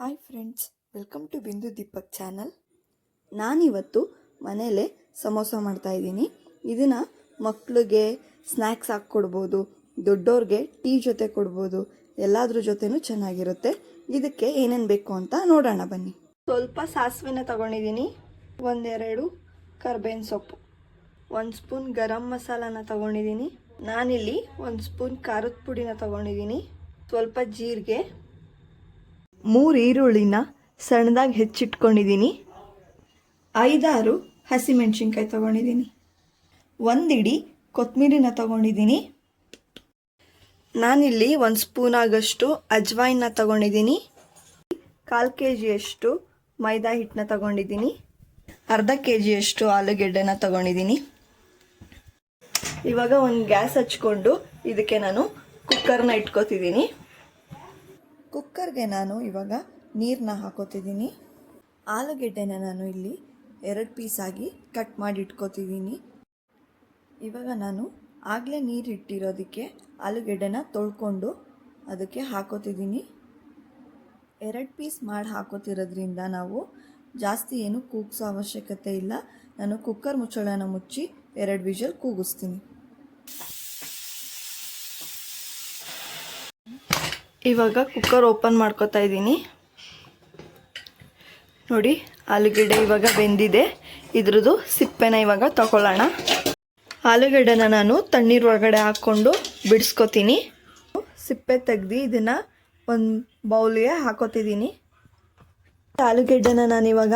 Hi friends welcome to ಬಿಂದು Deepak channel ನಾನಿವತ್ತು ಮನೇಲೇ ಸಮೋಸ ಮಾಡ್ತಾಯಿದ್ದೀನಿ ಇದನ್ನು ಮಕ್ಕಳಿಗೆ ಸ್ನ್ಯಾಕ್ಸ್ ಹಾಕಿ ಕೊಡ್ಬೋದು, ದೊಡ್ಡೋರಿಗೆ ಟೀ ಜೊತೆ ಕೊಡ್ಬೋದು, ಎಲ್ಲಾದ್ರ ಜೊತೆನೂ ಚೆನ್ನಾಗಿರುತ್ತೆ. ಇದಕ್ಕೆ ಏನೇನು ಬೇಕು ಅಂತ ನೋಡೋಣ ಬನ್ನಿ. ಸ್ವಲ್ಪ ಸಾಸಿವೆನ ತಗೊಂಡಿದ್ದೀನಿ. ಒಂದೆರಡು ಕರ್ಬೇವಿನ ಸೊಪ್ಪು, ಒಂದು ಸ್ಪೂನ್ ಗರಂ ಮಸಾಲಾನ ತಗೊಂಡಿದ್ದೀನಿ. ನಾನಿಲ್ಲಿ ಒಂದು ಸ್ಪೂನ್ ಖಾರದ ಪುಡಿನ ತಗೊಂಡಿದ್ದೀನಿ. ಸ್ವಲ್ಪ ಜೀರಿಗೆ ಮೂರು ಈರುಳ್ಳಿನ ಸಣ್ಣದಾಗಿ ಹೆಚ್ಚಿಟ್ಕೊಂಡಿದ್ದೀನಿ ಐದಾರು ಹಸಿಮೆಣ್ಸಿನ್ಕಾಯಿ ತಗೊಂಡಿದ್ದೀನಿ ಒಂದಿಡಿ ಕೊತ್ತಂಬರಿನ ತಗೊಂಡಿದ್ದೀನಿ ನಾನಿಲ್ಲಿ ಒಂದು ಸ್ಪೂನ್ ಆಗಷ್ಟು ಅಜ್ವಾಯಿನ ತಗೊಂಡಿದ್ದೀನಿ ಕಾಲು ಕೆ ಜಿಯಷ್ಟು ಮೈದಾ ಹಿಟ್ಟನ್ನ ತಗೊಂಡಿದ್ದೀನಿ ಅರ್ಧ ಕೆ ಜಿಯಷ್ಟು ಆಲೂಗೆಡ್ಡೆನ ತಗೊಂಡಿದ್ದೀನಿ ಇವಾಗ ಒಂದು ಗ್ಯಾಸ್ ಹಚ್ಕೊಂಡು ಇದಕ್ಕೆ ನಾನು ಕುಕ್ಕರ್ನ ಇಟ್ಕೋತಿದ್ದೀನಿ ಕುಕ್ಕರ್ಗೆ ನಾನು ಇವಾಗ ನೀರನ್ನ ಹಾಕೋತಿದ್ದೀನಿ. ಆಲೂಗೆಡ್ಡೆನ ನಾನು ಇಲ್ಲಿ ಎರಡು ಪೀಸಾಗಿ ಕಟ್ ಮಾಡಿ ಇಟ್ಕೋತಿದ್ದೀನಿ ಇವಾಗ ನಾನು ಆಗಲೇ ನೀರು ಇಟ್ಟಿರೋದಕ್ಕೆ ಆಲೂಗೆಡ್ಡೆನ ತೊಳ್ಕೊಂಡು ಅದಕ್ಕೆ ಹಾಕೋತಿದ್ದೀನಿ. ಎರಡು ಪೀಸ್ ಮಾಡಿ ಹಾಕೋತಿರೋದ್ರಿಂದ ನಾವು ಜಾಸ್ತಿ ಏನು ಕೂಗಿಸೋ ಅವಶ್ಯಕತೆ ಇಲ್ಲ. ನಾನು ಕುಕ್ಕರ್ ಮುಚ್ಚಳನ ಮುಚ್ಚಿ ಎರಡು ವಿಷಲ್ ಕೂಗಿಸ್ತೀನಿ. ಇವಾಗ ಕುಕ್ಕರ್ ಓಪನ್ ಮಾಡ್ಕೋತಾ ಇದ್ದೀನಿ. ನೋಡಿ, ಆಲೂಗಡ್ಡೆ ಇವಾಗ ಬೆಂದಿದೆ. ಇದ್ರದ್ದು ಸಿಪ್ಪೆನ ಇವಾಗ ತಗೊಳ್ಳೋಣ. ಆಲೂಗಡ್ಡೆನ ನಾನು ತಣ್ಣೀರ್ ಒಳಗಡೆ ಹಾಕ್ಕೊಂಡು ಬಿಡಿಸ್ಕೊತೀನಿ. ಸಿಪ್ಪೆ ತೆಗ್ದು ಇದನ್ನು ಒಂದು ಬೌಲ್ಗೆ ಹಾಕೋತಿದ್ದೀನಿ. ಆಲೂಗೆಡ್ಡೆನ ನಾನು ಇವಾಗ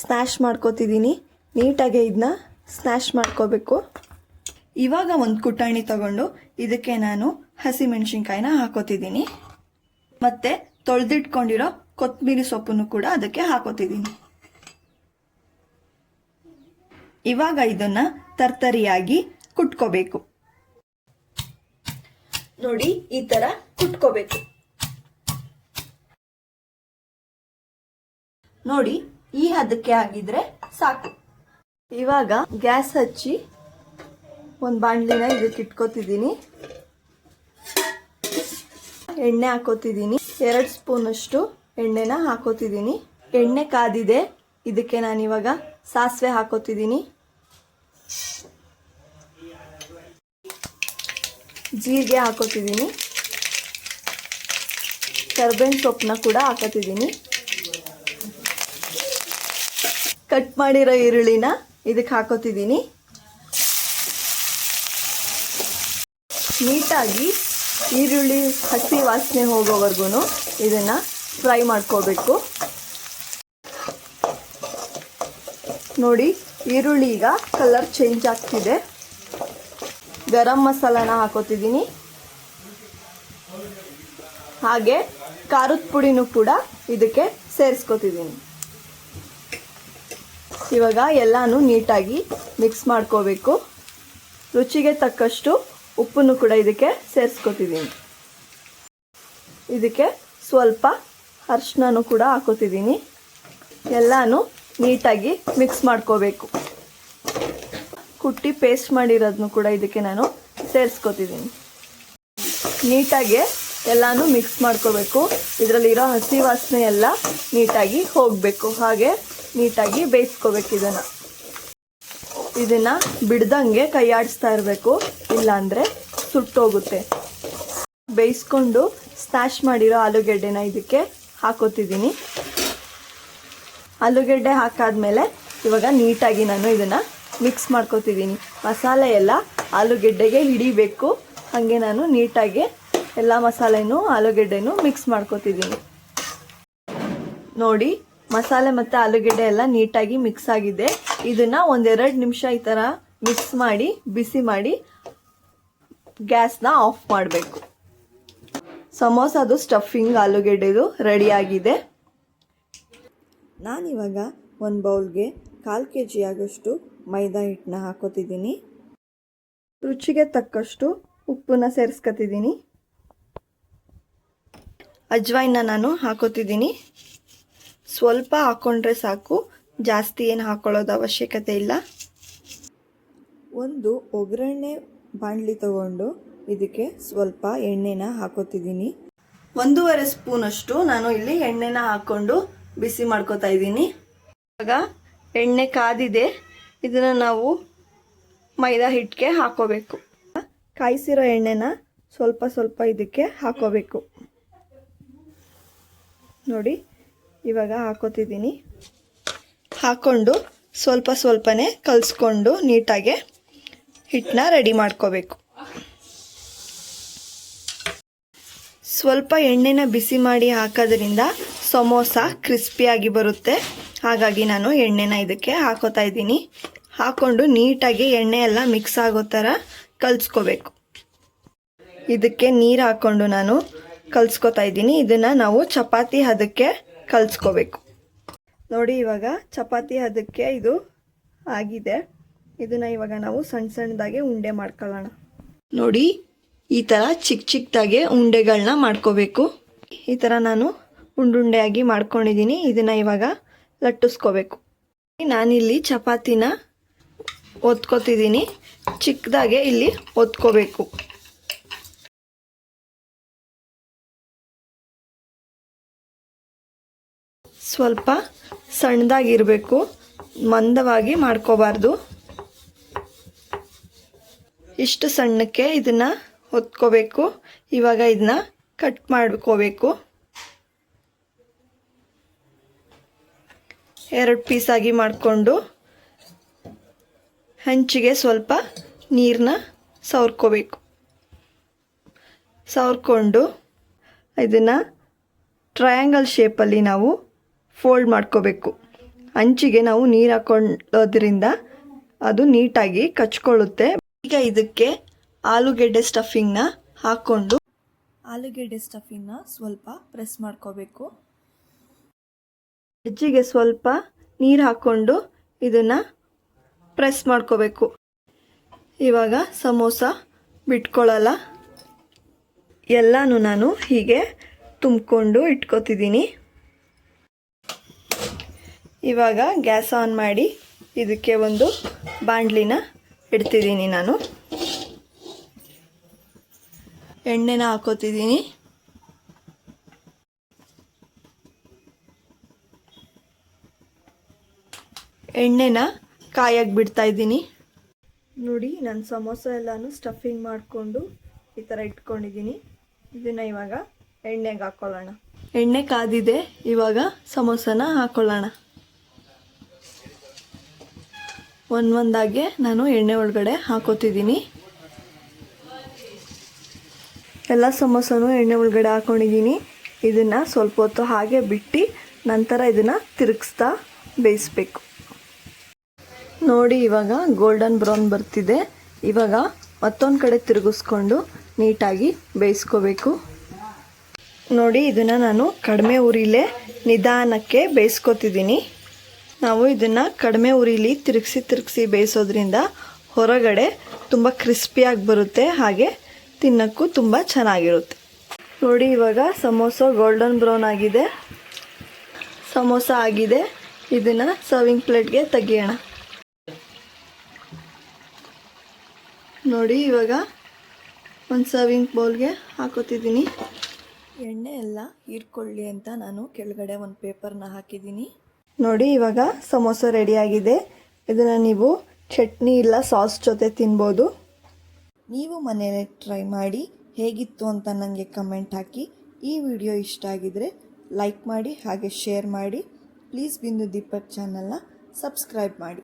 ಸ್ನ್ಯಾಶ್ ಮಾಡ್ಕೋತಿದ್ದೀನಿ. ನೀಟಾಗಿ ಇದನ್ನ ಸ್ನ್ಯಾಶ್ ಮಾಡ್ಕೋಬೇಕು. ಇವಾಗ ಒಂದು ಕುಟಾಣಿ ತಗೊಂಡು ಇದಕ್ಕೆ ನಾನು ಹಸಿಮೆಣ್ಸಿನ್ಕಾಯಿನ ಹಾಕೋತಿದ್ದೀನಿ. ಮತ್ತೆ ತೊಳೆದಿಟ್ಕೊಂಡಿರೋ ಕೊತ್ತಂಬರಿ ಸೊಪ್ಪನ್ನು ಕೂಡ ಅದಕ್ಕೆ ಹಾಕೋತಿದ್ದೀನಿ. ಇವಾಗ ಇದನ್ನ ತರ್ತರಿಯಾಗಿ ಕುಟ್ಕೋಬೇಕು. ನೋಡಿ, ಈ ತರ ಕುಟ್ಕೋಬೇಕು. ನೋಡಿ, ಈ ಹದಕ್ಕೆ ಆಗಿದ್ರೆ ಸಾಕು. ಇವಾಗ ಗ್ಯಾಸ್ ಹಚ್ಚಿ ಒಂದು ಬಾಣಲಿನ ಇದಕ್ಕೆ ಇಟ್ಕೋತಿದ್ದೀನಿ. ಎಣ್ಣೆ ಹಾಕೋತಿದ್ದೀನಿ. ಎರಡು ಸ್ಪೂನಷ್ಟು ಎಣ್ಣೆನ ಹಾಕೋತಿದ್ದೀನಿ. ಎಣ್ಣೆ ಕಾದಿದೆ. ಇದಕ್ಕೆ ನಾನು ಇವಾಗ ಸಾಸಿವೆ ಹಾಕೋತಿದ್ದೀನಿ. ಜೀರಿಗೆ ಹಾಕೋತಿದ್ದೀನಿ. ಕರ್ಬೇವಿನ ಸೊಪ್ಪನ್ನ ಕೂಡ ಹಾಕೋತಿದ್ದೀನಿ. ಕಟ್ ಮಾಡಿರೋ ಈರುಳ್ಳಿನ ಇದಕ್ಕೆ ಹಾಕೋತಿದ್ದೀನಿ. ನೀಟಾಗಿ ಈರುಳ್ಳಿ, ಹಸಿ ವಾಸನೆ ಹೋಗೋವರೆಗೂ ಇದನ್ನು ಫ್ರೈ ಮಾಡ್ಕೋಬೇಕು. ನೋಡಿ, ಈರುಳ್ಳಿ ಈಗ ಕಲರ್ ಚೇಂಜ್ ಆಗ್ತಿದೆ. ಗರಂ ಮಸಾಲಾನ ಹಾಕೋತಿದ್ದೀನಿ. ಹಾಗೆ ಖಾರದ ಪುಡಿನೂ ಕೂಡ ಇದಕ್ಕೆ ಸೇರಿಸ್ಕೋತಿದ್ದೀನಿ. ಇವಾಗ ಎಲ್ಲಾನು ನೀಟಾಗಿ ಮಿಕ್ಸ್ ಮಾಡ್ಕೋಬೇಕು. ರುಚಿಗೆ ತಕ್ಕಷ್ಟು ಉಪ್ಪನ್ನು ಕೂಡ ಇದಕ್ಕೆ ಸೇರಿಸ್ಕೊತಿದ್ದೀನಿ. ಇದಕ್ಕೆ ಸ್ವಲ್ಪ ಅರ್ಶಿನೂ ಕೂಡ ಹಾಕೋತಿದ್ದೀನಿ. ಎಲ್ಲಾನು ನೀಟಾಗಿ ಮಿಕ್ಸ್ ಮಾಡ್ಕೋಬೇಕು. ಕುಟ್ಟಿ ಪೇಸ್ಟ್ ಮಾಡಿರೋದನ್ನು ಕೂಡ ಇದಕ್ಕೆ ನಾನು ಸೇರಿಸ್ಕೊತಿದ್ದೀನಿ. ನೀಟಾಗಿ ಎಲ್ಲಾನು ಮಿಕ್ಸ್ ಮಾಡ್ಕೋಬೇಕು. ಇದರಲ್ಲಿರೋ ಹಸಿ ವಾಸನೆ ಎಲ್ಲ ನೀಟಾಗಿ ಹೋಗಬೇಕು. ಹಾಗೆ ನೀಟಾಗಿ ಬೇಯಿಸ್ಕೋಬೇಕು ಇದನ್ನು. ಇದನ್ನು ಬಿಡ್ದಂಗೆ ಕೈ ಆಡಿಸ್ತಾ ಇರಬೇಕು. ಇಲ್ಲಾಂದರೆ ಸುಟ್ಟೋಗುತ್ತೆ. ಬೇಯಿಸ್ಕೊಂಡು ಸ್ನ್ಯಾಶ್ ಮಾಡಿರೋ ಆಲೂಗೆಡ್ಡೆನ ಇದಕ್ಕೆ ಹಾಕೋತಿದ್ದೀನಿ. ಆಲೂಗೆಡ್ಡೆ ಹಾಕಾದ್ಮೇಲೆ ಇವಾಗ ನೀಟಾಗಿ ನಾನು ಇದನ್ನು ಮಿಕ್ಸ್ ಮಾಡ್ಕೋತಿದ್ದೀನಿ. ಮಸಾಲೆ ಎಲ್ಲ ಆಲೂಗೆಡ್ಡೆಗೆ ಹಿಡಿಬೇಕು. ಹಾಗೆ ನಾನು ನೀಟಾಗಿ ಎಲ್ಲ ಮಸಾಲೆನೂ ಆಲೂಗೆಡ್ಡೆನೂ ಮಿಕ್ಸ್ ಮಾಡ್ಕೋತಿದ್ದೀನಿ. ನೋಡಿ ಮಸಾಲೆ ಮತ್ತು ಆಲೂಗೆಡ್ಡೆ ಎಲ್ಲ ನೀಟಾಗಿ ಮಿಕ್ಸ್ ಆಗಿದೆ. ಇದನ್ನು ಒಂದೆರಡು ನಿಮಿಷ ಈ ಥರ ಮಿಕ್ಸ್ ಮಾಡಿ, ಬಿಸಿ ಮಾಡಿ ಗ್ಯಾಸ್ನ ಆಫ್ ಮಾಡಬೇಕು. ಸಮೋಸದು ಸ್ಟಫಿಂಗ್ ಆಲೂಗೆಡ್ಡೆದು ರೆಡಿಯಾಗಿದೆ ನಾನಿವಾಗ ಒಂದು ಬೌಲ್ಗೆ ಕಾಲು ಕೆ ಜಿ ಆಗೋಷ್ಟು ಮೈದಾ ಹಿಟ್ಟನ್ನ ಹಾಕೋತಿದ್ದೀನಿ. ರುಚಿಗೆ ತಕ್ಕಷ್ಟು ಉಪ್ಪನ್ನ ಸೇರಿಸ್ಕೊತಿದ್ದೀನಿ. ಅಜ್ವಾಯಿನ ನಾನು ಹಾಕೋತಿದ್ದೀನಿ. ಸ್ವಲ್ಪ ಹಾಕ್ಕೊಂಡ್ರೆ ಸಾಕು. ಜಾಸ್ತಿ ಏನು ಹಾಕ್ಕೊಳ್ಳೋದು ಅವಶ್ಯಕತೆ ಇಲ್ಲ. ಒಂದು ಒಗ್ಗರಣೆ ಬಾಣಲಿ ತಗೊಂಡು ಇದಕ್ಕೆ ಸ್ವಲ್ಪ ಎಣ್ಣೆನ ಹಾಕೋತಿದ್ದೀನಿ. ಒಂದೂವರೆ ಸ್ಪೂನಷ್ಟು ನಾನು ಇಲ್ಲಿ ಎಣ್ಣೆನ ಹಾಕ್ಕೊಂಡು ಬಿಸಿ ಮಾಡ್ಕೋತಾ ಇದ್ದೀನಿ. ಇವಾಗ ಎಣ್ಣೆ ಕಾದಿದೆ. ಇದನ್ನು ನಾವು ಮೈದಾ ಹಿಟ್ಟಿಗೆ ಹಾಕೋಬೇಕು. ಕಾಯಿಸಿರೋ ಎಣ್ಣೆನ ಸ್ವಲ್ಪ ಸ್ವಲ್ಪ ಇದಕ್ಕೆ ಹಾಕೋಬೇಕು. ನೋಡಿ. ಇವಾಗ ಹಾಕೋತಿದ್ದೀನಿ. ಹಾಕ್ಕೊಂಡು ಸ್ವಲ್ಪ ಸ್ವಲ್ಪನೇ ಕಲಿಸ್ಕೊಂಡು ನೀಟಾಗೆ ಹಿಟ್ಟನ್ನ ರೆಡಿ ಮಾಡ್ಕೋಬೇಕು. ಸ್ವಲ್ಪ ಎಣ್ಣೆನ ಬಿಸಿ ಮಾಡಿ ಹಾಕೋದ್ರಿಂದ ಸಮೋಸ ಕ್ರಿಸ್ಪಿಯಾಗಿ ಬರುತ್ತೆ. ಹಾಗಾಗಿ ನಾನು ಎಣ್ಣೆನ ಇದಕ್ಕೆ ಹಾಕೋತಾ ಇದ್ದೀನಿ. ಹಾಕ್ಕೊಂಡು ನೀಟಾಗಿ ಎಣ್ಣೆ ಎಲ್ಲ ಮಿಕ್ಸ್ ಆಗೋ ಥರ ಕಲಿಸ್ಕೋಬೇಕು. ಇದಕ್ಕೆ ನೀರು ಹಾಕ್ಕೊಂಡು ನಾನು ಕಲ್ಸ್ಕೊತಾ ಇದ್ದೀನಿ. ಇದನ್ನು ನಾವು ಚಪಾತಿ ಹದಕ್ಕೆ ಕಲಿಸ್ಕೋಬೇಕು. ನೋಡಿ ಇವಾಗ ಚಪಾತಿ ಅದಕ್ಕೆ ಇದು ಆಗಿದೆ. ಇದನ್ನು ಇವಾಗ ನಾವು ಸಣ್ಣ ಸಣ್ಣದಾಗೆ ಉಂಡೆ ಮಾಡ್ಕೊಳ್ಳೋಣ. ನೋಡಿ ಈ ಥರ ಚಿಕ್ಕ ಚಿಕ್ಕದಾಗೆ ಉಂಡೆಗಳನ್ನ ಮಾಡ್ಕೋಬೇಕು. ಈ ಥರ ನಾನು ಉಂಡುಂಡೆಯಾಗಿ ಮಾಡ್ಕೊಂಡಿದ್ದೀನಿ. ಇದನ್ನು ಇವಾಗ ಲಟ್ಟಿಸ್ಕೋಬೇಕು. ನಾನಿಲ್ಲಿ ಚಪಾತಿನ ಒತ್ಕೋತಿದ್ದೀನಿ. ಚಿಕ್ಕದಾಗೆ ಇಲ್ಲಿ ಒತ್ಕೋಬೇಕು. ಸ್ವಲ್ಪ ಸಣ್ಣದಾಗಿರಬೇಕು. ಮಂದವಾಗಿ ಮಾಡ್ಕೋಬಾರ್ದು. ಇಷ್ಟು ಸಣ್ಣಕ್ಕೆ ಇದನ್ನು ಹೊತ್ಕೋಬೇಕು. ಇವಾಗ ಇದನ್ನ ಕಟ್ ಮಾಡ್ಕೋಬೇಕು. ಎರಡು ಪೀಸಾಗಿ ಮಾಡಿಕೊಂಡು ಹಂಚಿಗೆ ಸ್ವಲ್ಪ ನೀರನ್ನ ಸವರ್ಕೋಬೇಕು. ಸವರ್ಕೊಂಡು ಇದನ್ನು ಟ್ರಯಾಂಗಲ್ ಶೇಪಲ್ಲಿ ನಾವು ಫೋಲ್ಡ್ ಮಾಡ್ಕೋಬೇಕು. ಹಂಚಿಗೆ ನಾವು ನೀರು ಹಾಕೊಳ್ಳೋದ್ರಿಂದ ಅದು ನೀಟಾಗಿ ಕಚ್ಕೊಳ್ಳುತ್ತೆ. ಈಗ ಇದಕ್ಕೆ ಆಲೂಗೆಡ್ಡೆ ಸ್ಟಫಿಂಗ್ನ ಹಾಕ್ಕೊಂಡು ಆಲೂಗೆಡ್ಡೆ ಸ್ಟಫಿಂಗ್ನ ಸ್ವಲ್ಪ ಪ್ರೆಸ್ ಮಾಡ್ಕೋಬೇಕು. ಹೆಜ್ಜಿಗೆ ಸ್ವಲ್ಪ ನೀರು ಹಾಕ್ಕೊಂಡು ಇದನ್ನು ಪ್ರೆಸ್ ಮಾಡ್ಕೋಬೇಕು. ಇವಾಗ ಸಮೋಸ ಬಿಟ್ಕೊಳ್ಳಲ್ಲ. ಎಲ್ಲನೂ ನಾನು ಹೀಗೆ ತುಂಬಿಕೊಂಡು ಇಟ್ಕೋತಿದ್ದೀನಿ. ಇವಾಗ ಗ್ಯಾಸ್ ಆನ್ ಮಾಡಿ ಇದಕ್ಕೆ ಒಂದು ಬಾಂಡ್ಲಿನ ಇಡ್ತಿದ್ದೀನಿ ನಾನು. ಎಣ್ಣೆನ ಹಾಕೋತಿದ್ದೀನಿ. ಎಣ್ಣೆನ ಕಾಯಕ್ಕೆ ಬಿಡ್ತಾ ಇದ್ದೀನಿ. ನೋಡಿ, ನಾನು ಸಮೋಸ ಎಲ್ಲನೂ ಸ್ಟಫಿಂಗ್ ಮಾಡಿಕೊಂಡು ಈ ಥರ ಇಟ್ಕೊಂಡಿದ್ದೀನಿ. ಇದನ್ನು ಇವಾಗ ಎಣ್ಣೆಗೆ ಹಾಕ್ಕೊಳ್ಳೋಣ ಎಣ್ಣೆ ಕಾದಿದೆ, ಇವಾಗ ಸಮೋಸನ ಹಾಕ್ಕೊಳ್ಳೋಣ ಒಂದು ಒಂದಾಗೆ ನಾನು ಎಣ್ಣೆ ಒಳಗಡೆ ಹಾಕೋತಿದ್ದೀನಿ. ಎಲ್ಲ ಸಮೋಸನೂ ಎಣ್ಣೆ ಒಳಗಡೆ ಹಾಕ್ಕೊಂಡಿದ್ದೀನಿ ಇದನ್ನು ಸ್ವಲ್ಪ ಹೊತ್ತು ಹಾಗೆ ಬಿಟ್ಟು ನಂತರ ಇದನ್ನು ತಿರುಗಿಸ್ತಾ ಬೇಯಿಸ್ಬೇಕು. ನೋಡಿ, ಇವಾಗ ಗೋಲ್ಡನ್ ಬ್ರೌನ್ ಬರ್ತಿದೆ. ಇವಾಗ ಮತ್ತೊಂದು ಕಡೆ ತಿರುಗಿಸ್ಕೊಂಡು ನೀಟಾಗಿ ಬೇಯಿಸ್ಕೋಬೇಕು. ನೋಡಿ, ಇದನ್ನು ನಾನು ಕಡಿಮೆ ಉರಿಲೇ ನಿಧಾನಕ್ಕೆ ಬೇಯಿಸ್ಕೊತಿದ್ದೀನಿ. ನಾವು ಇದನ್ನು ಕಡಿಮೆ ಉರಿಲಿ ತಿರುಗಿಸಿ ತಿರುಗಿಸಿ ಬೇಯಿಸೋದ್ರಿಂದ ಹೊರಗಡೆ ತುಂಬ ಕ್ರಿಸ್ಪಿಯಾಗಿ ಬರುತ್ತೆ, ಹಾಗೆ ತಿನ್ನೋಕ್ಕೂ ತುಂಬ ಚೆನ್ನಾಗಿರುತ್ತೆ. ನೋಡಿ, ಇವಾಗ ಸಮೋಸ ಗೋಲ್ಡನ್ ಬ್ರೌನ್ ಆಗಿದೆ. ಸಮೋಸ ಆಗಿದೆ. ಇದನ್ನು ಸರ್ವಿಂಗ್ ಪ್ಲೇಟ್ಗೆ ತೆಗಿಯೋಣ. ನೋಡಿ, ಇವಾಗ ಒಂದು ಸರ್ವಿಂಗ್ ಬೌಲ್ಗೆ ಹಾಕೋತಿದ್ದೀನಿ. ಎಣ್ಣೆ ಎಲ್ಲ ಹೀರ್ಕೊಳ್ಳಿ ಅಂತ ನಾನು ಕೆಳಗಡೆ ಒಂದು ಪೇಪರ್ನ ಹಾಕಿದ್ದೀನಿ. ನೋಡಿ, ಇವಾಗ ಸಮೋಸ ರೆಡಿಯಾಗಿದೆ ಇದನ್ನು ನೀವು ಚಟ್ನಿ ಇಲ್ಲ ಸಾಸ್ ಜೊತೆ ತಿನ್ಬೋದು. ನೀವು ಮನೆಯಲ್ಲೇ ಟ್ರೈ ಮಾಡಿ ಹೇಗಿತ್ತು ಅಂತ ನನಗೆ ಕಮೆಂಟ್ ಹಾಕಿ. ಈ ವಿಡಿಯೋ ಇಷ್ಟ ಆಗಿದರೆ ಲೈಕ್ ಮಾಡಿ, ಹಾಗೆ ಶೇರ್ ಮಾಡಿ. ಪ್ಲೀಸ್ ಬಿಂದು ದೀಪಕ್ ಚಾನಲ್ನ ಸಬ್ಸ್ಕ್ರೈಬ್ ಮಾಡಿ.